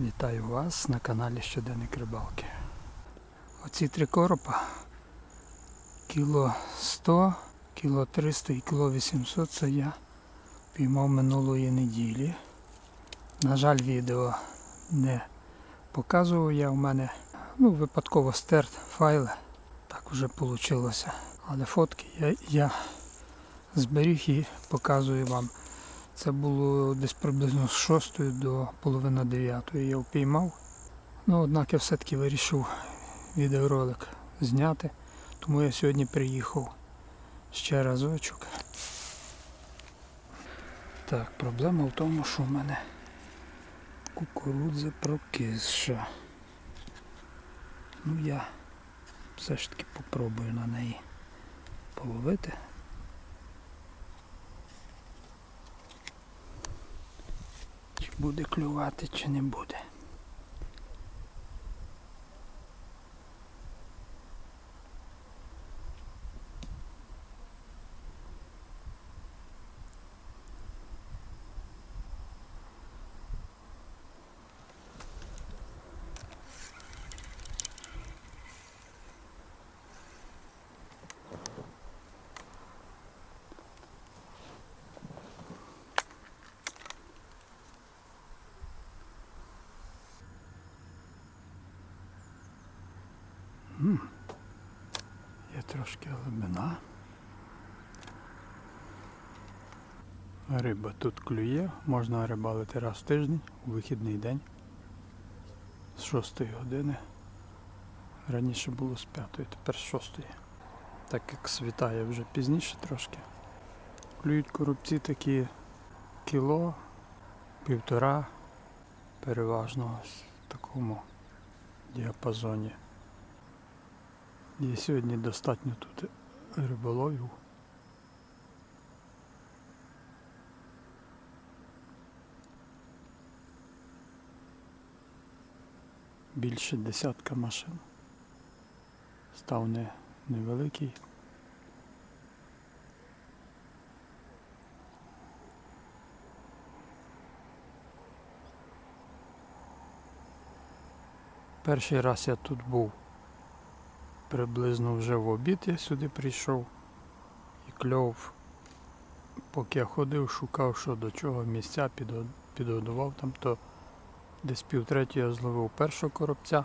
Вітаю вас на каналі Щоденник Рибалки. Оці три коропа кіло 100, кіло 300 і кіло 800 це я піймав минулої неділі. На жаль, відео не показував я. У мене ну, випадково стерт файли. Так вже вийшло. Але фотки я, я зберіг і показую вам. Це було десь приблизно з 6 до половини 9 я впіймав. Ну, однак я все-таки вирішив відеоролик зняти, тому я сьогодні приїхав ще разочок. Так, проблема в тому, що в мене кукурудза прокисша. Ну я все ж таки попробую на неї половити. Чи буде клювати, чи не буде. Є трошки глибина. Риба тут клює, можна рибалити раз в тиждень у вихідний день з 6 години. Раніше було з 5, тепер з 6. Так як світає вже пізніше трошки. Клюють коробці такі кіло, півтора, переважно в такому діапазоні. І сьогодні достатньо тут риболовів. Більше десятка машин. Став не невеликий. Перший раз я тут був приблизно вже в обід я сюди прийшов і кльов, поки я ходив, шукав, що до чого місця підгодував там, то десь півтретє я зловив першого коробця.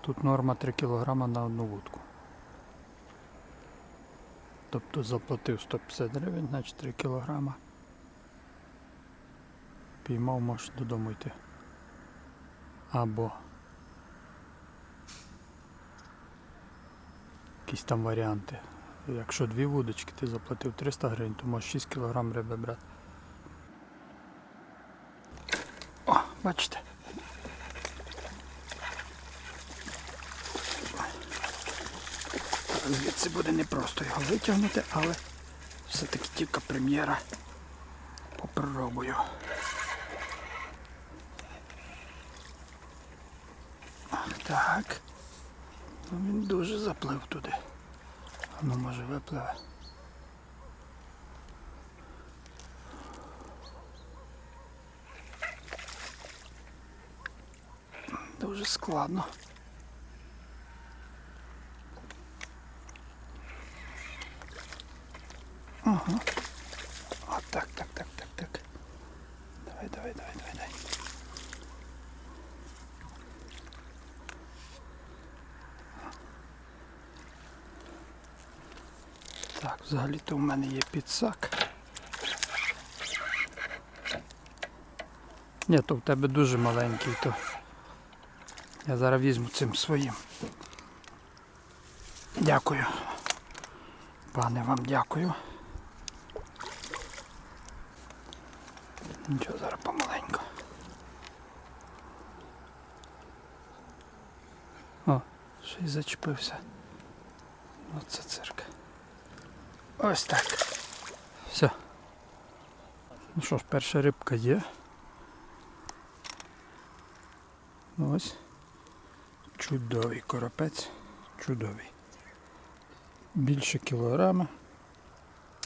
Тут норма 3 кг на одну вудку. Тобто заплатив 150 гривень, значить 3 кг. Піймав, можеш додому йти. Або якісь там варіанти. Якщо дві вудочки ти заплатив 300 гривень, то можеш 6 кг риби брати. О, бачите. Звідси буде непросто його витягнути, але все-таки тільки прем'єра попробую. Так. Ну, він дуже заплив туди. Ну може випливе. Дуже складно. Ага. О, так, так, так, так, так. Давай, давай, давай, давай, давай. Так, взагалі-то в мене є підсак. Ні, то в тебе дуже маленький, то я зараз візьму цим своїм. Дякую. Пане вам дякую. Нічого, зараз помаленьку. О, ще й зачепився. Оце цирк. Ось так. Все. Ну що ж, перша рибка є. Ось. Чудовий коропець. Чудовий. Більше кілограма.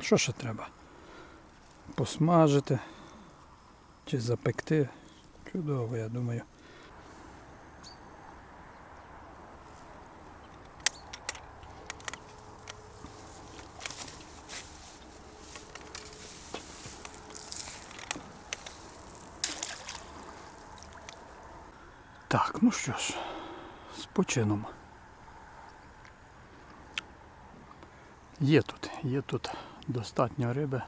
Що ще треба? посмажити чи запекти. Чудово, я думаю. Так, ну що ж, з почином. Є тут, є тут достатньо риби.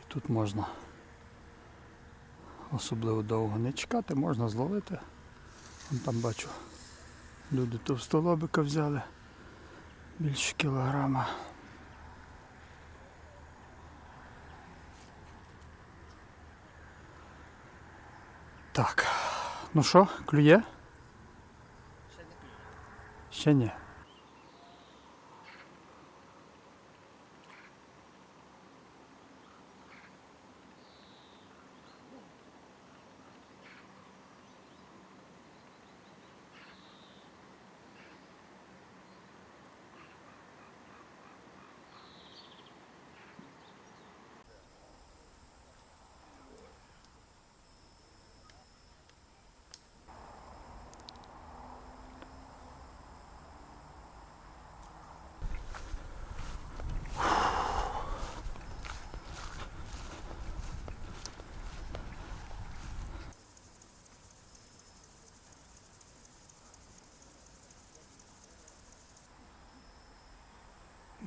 І тут можна особливо довго не чекати, можна зловити. Вон там бачу, люди товстолобика взяли більше кілограма. Так, ну що, клює? Ще не клює. Ще ні.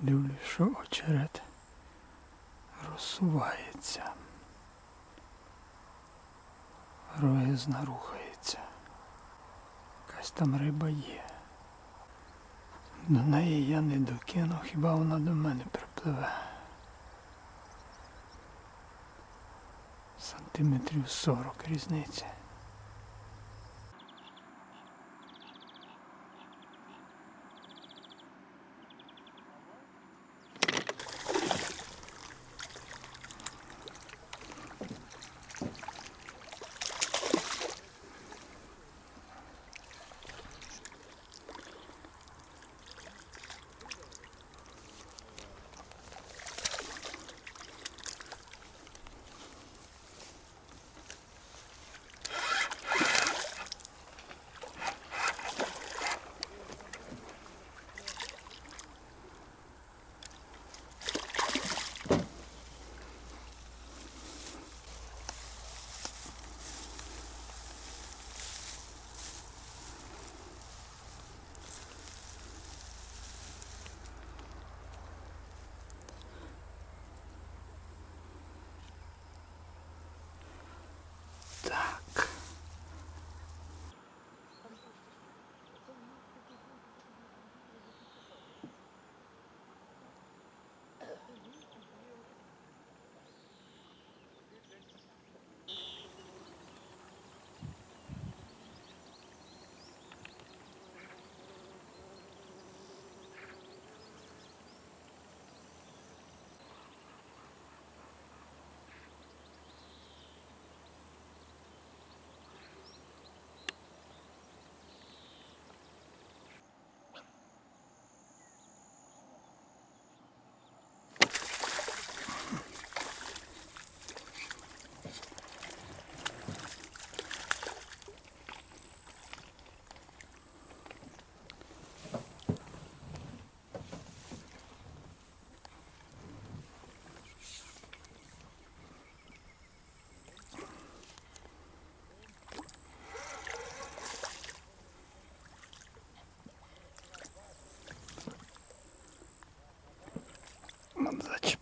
Дивлюсь, що очерет розсувається. Роїзна рухається. Якась там риба є. До неї я не докину, хіба вона до мене припливе. Сантиметрів 40 різниці.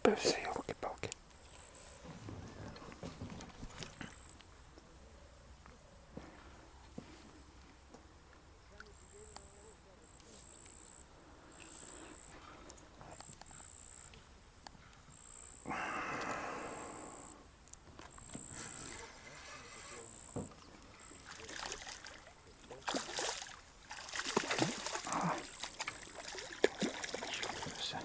Ман зачепився, йолки-палки. Все.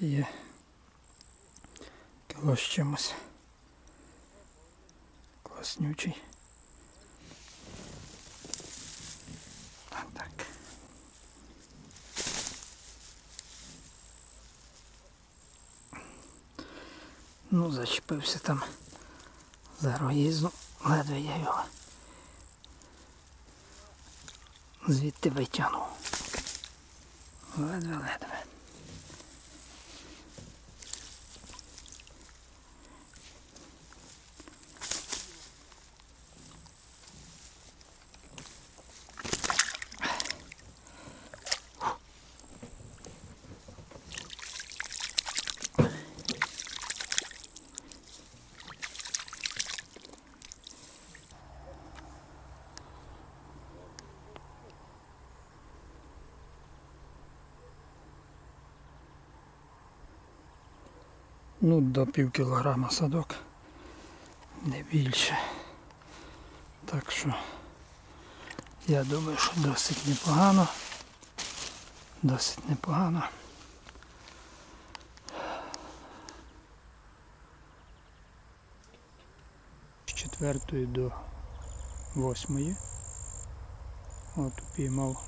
Є кіло з чимось. Класнючий. Так. Ну, зачепився там за роїзну, ледве я його звідти витягнув. Ледве-ледве. Ну, до пів кілограма садок, не більше. Так що я думаю, що досить непогано. Досить непогано. З четвертої до восьмої. От упіймав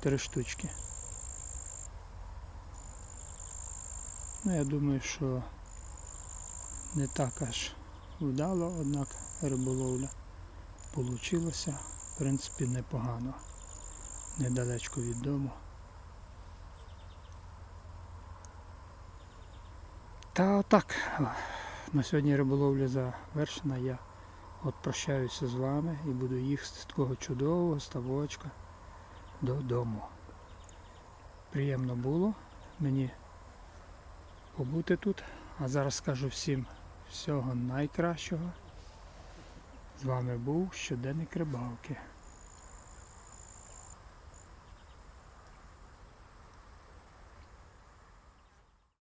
три штучки. Ну, я думаю, що не так аж вдало, однак риболовля получилася, в принципі, непогано. Недалечко від дому. Та отак. На сьогодні риболовля завершена. Я от прощаюся з вами і буду їхати з такого чудового ставочка додому. Приємно було мені побути тут. А зараз скажу всім всього найкращого. З вами був щоденник рибалки.